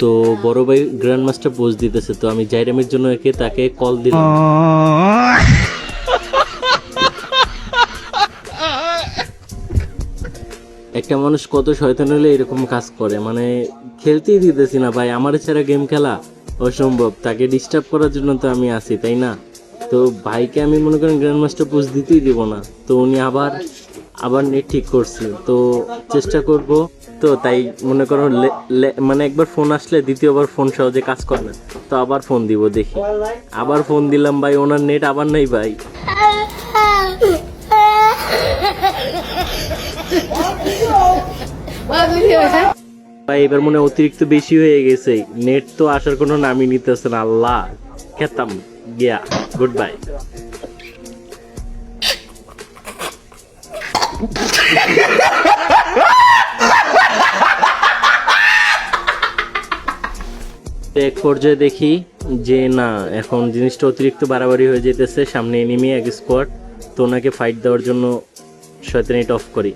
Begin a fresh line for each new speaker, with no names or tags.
তো বড় ভাই গ্র্যান্ড মাস্টার পোজ দিতেছে, তো আমি জাইরামের জন্য একে তাকে কল দিলাম। একটা মানুষ কত শয়তান হলে এরকম কাজ করে মানে খেলতেই দিতেছি না ভাই, আমার ছাড়া গেম খেলা অসম্ভব, তাকে ডিস্টার্ব করার জন্য তো আমি আছি, তাই না? তো ভাইকে আমি মনে করেন গ্র্যান্ড মাস্টার পোস্ট দিতেই দিব না, তো উনি আবার আবার নেট ঠিক করছি। তো চেষ্টা করব। তো তাই মনে করো মানে একবার ফোন আসলে দ্বিতীয়বার ফোন সহজে কাজ করে না। তো আবার ফোন দিব, দেখি। আবার ফোন দিলাম ভাই, ওনার নেট আবার নাই ভাই। ভাই, এবার মনে অতিরিক্ত বেশি হয়ে গেছে। নেট তো আসার কোনো নামই নিতেছে না, আল্লাহ। খেতাম। গিয়া গুড বাই এক পর্যায়ে দেখি যে না, এখন জিনিসটা অতিরিক্ত বাড়াবাড়ি হয়ে যেতেছে, সামনে এনিমি এক স্কোয়াড তো ওনাকে ফাইট দেওয়ার জন্য শয়তানিটা অফ করি।